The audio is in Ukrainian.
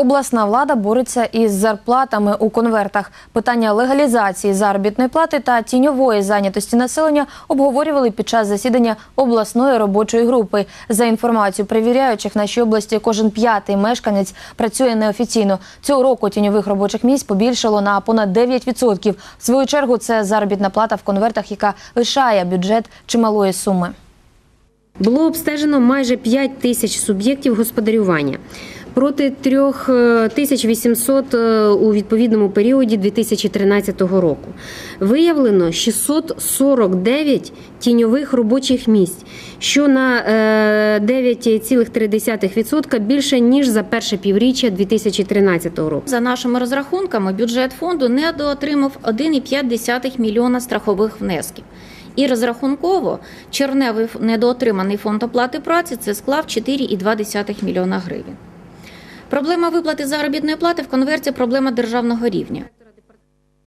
Обласна влада бореться із зарплатами у конвертах. Питання легалізації заробітної плати та тіньової зайнятості населення обговорювали під час засідання обласної робочої групи. За інформацією перевіряючих, в нашій області кожен п'ятий мешканець працює неофіційно. Цього року тіньових робочих місць побільшало на понад 9%. В свою чергу це заробітна плата в конвертах, яка лишає бюджет чималої суми. Було обстежено майже 5 тисяч суб'єктів господарювання проти 3800 е, у відповідному періоді 2013 року. Виявлено 649 тіньових робочих місць, що на е, 9,3% більше ніж за перше півріччя 2013 року. За нашими розрахунками, бюджет фонду недоотримав 1,5 мільйона страхових внесків. І розрахунково червневий ф- недоотриманий фонд оплати праці це склав 4,2 мільйона гривень. Проблема виплати заробітної плати в конверті проблема державного рівня.